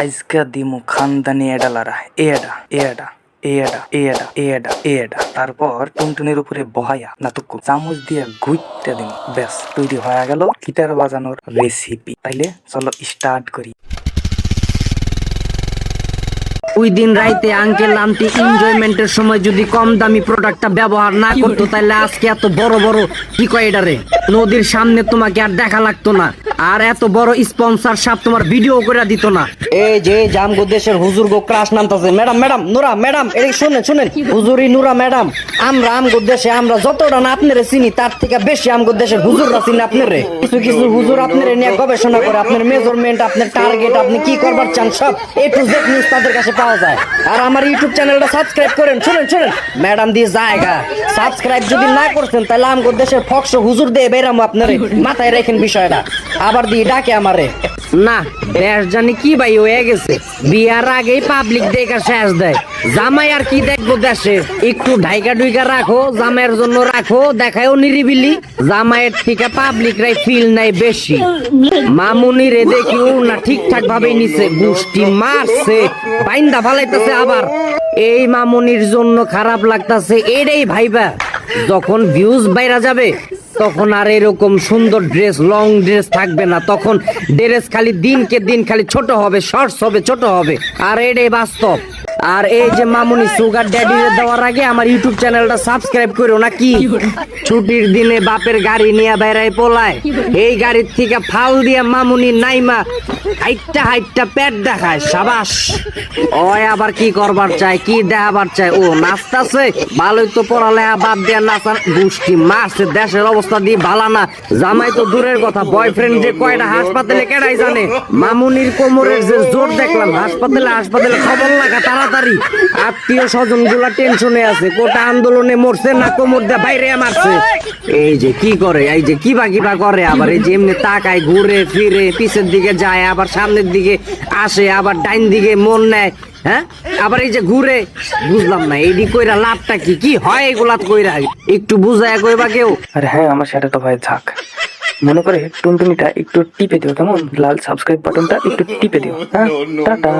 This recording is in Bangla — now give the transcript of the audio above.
আজকে দিমু খানদানি এডালারা এডা এডা এডা এডা এডা এডা। তারপর টুনটুনির উপরে বহাইয়া নাতুকু চামচ দিয়ে গুইটা দিন ব্যাস, তৈরি হয়ে গেল গিটার বাজানোর রেসিপি তাইলে চলো স্টার্ট করি। ওই দিন রাইতে আঙ্কেল আন্টি এনজয়মেন্টের সময় যদি কম দামি প্রোডাক্টটা ব্যবহার না করতো তাহলে আজকে এত বড় বড় কি নদীর সামনে তোমাকে আর দেখা লাগতো না। আর এত বড় স্পন্সর সাপ তোমার ভিডিও করে দিত না। এই যে জামগো দেশের হুজুর গো ক্রাশ নামতাছে। ম্যাডাম ম্যাডাম নুরা ম্যাডাম এই শুনেন শুনেন। হুজুরি নুরা ম্যাডাম আমরা আমগো দেশে আমরা যতটা না আপনারে চিনি তার থেকে বেশি আমগো দেশের হুজুররা চিনি আপনারে। কিছু কিছু হুজুর আপনারে নিয়ে গবেষণা করে আপনার মেজারমেন্ট আপনার টার্গেট আপনি কি করবার চান সব এ টু জেড নিউজ তাদের কাছে পাওয়া যায়। আর আমার ইউটিউব চ্যানেলটা সাবস্ক্রাইব করেন, শুনেন শুনেন। ম্যাডাম দিয়ে জায়গা। সাবস্ক্রাইব যদি না করছেন, তাহলে আমগো দেশের ফক্স হুজুর দিয়ে বেরামো আপনারে, মাথায় রেখেন বিষয়টা। আবার দিয়ে ডাকে আমারে। না, দেশ জানি কি ভাই হয়ে গেছে। বিয়ার আগেই পাবলিক দেখা শেষ দেয়। জামাই আর কি দেখব দেশে? একটু ঢাইকা ডুইকা রাখো, জামাইয়ের জন্য রাখো, দেখায়ও নিরিবিলি। জামাইয়ের থেকে পাবলিক রাই ফিল নাই বেশি। মামুনি রে দেখিও না ঠিকঠাক ভাবে নিছে গুষ্টি মারছে, বাইন্দা ফালাইতেছে আবার। এই মামুনির জন্য খারাপ লাগতাছে, এটাই ভাইবা। যখন ভিউজ বাইরা যাবে তখন আর এরকম সুন্দর ড্রেস লং ড্রেস থাকবে না। তখন ড্রেস খালি দিনকে দিন খালি ছোট হবে শর্টস হবে, ছোট হবে। আর এটাই বাস্তব। আর এই যে মামুনি সুগার ড্যাডি দেওয়ার আগে আমার ইউটিউব চ্যানেলটা সাবস্ক্রাইব করো নাকি? ছুটির দিনে বাপের গাড়ি নিয়ে বেড়ায় পোলায়। এই গাড়ির থেকে ফাল দিয়ে মামুনি নাইমা হাইটটা হাইটটা পেট দেখায়, সাবাস। ওই আবার কি করবার চায়, কি দেখাবার চায়? ও, নাচতাছে? ভালোই তো পড়ালেখা বাদ দিয়ে নাচার গোষ্ঠী। মারছে দেশের অবস্থা দিয়ে ভালা না। জামাই তো দূরের কথা বয়ফ্রেন্ড যে কয়টা হাসপাতালে কেডাই জানে? মামুনির কোমরের যে জোর দেখলাম, হাসপাতালে হাসপাতালে খবর লাগা তাড়াতাড়ি। আত্মীয় স্বজনগুলা টেনশনে আছে, কোটা আন্দোলনে মরছে না কোমর দিয়ে বাইরে মারছে। এই যে কি করে, এই যে কিবা কিবা করে আবার, এই যে এমনি তাকায় ঘুরে ফিরে, পিছের দিকে যায়, আবার সামনের দিকে আসে, আবার ডাইন দিকে মন নেয় হ্যাঁ? আবার এই যে ঘুরে, বুঝলাম না এইদি কইরা লাভটা কি? কি হয় এগুলা কইরা? একটু বুঝায় কইবা কেউ? আরে হ্যাঁ আমার সেটা তো ভাই থাক। মনে করে টুনটুনিটা একটু টিপে দিও, কেমন? লাল সাবস্ক্রাইব বাটনটা একটু টিপে দিও হ্যাঁ? টাটা।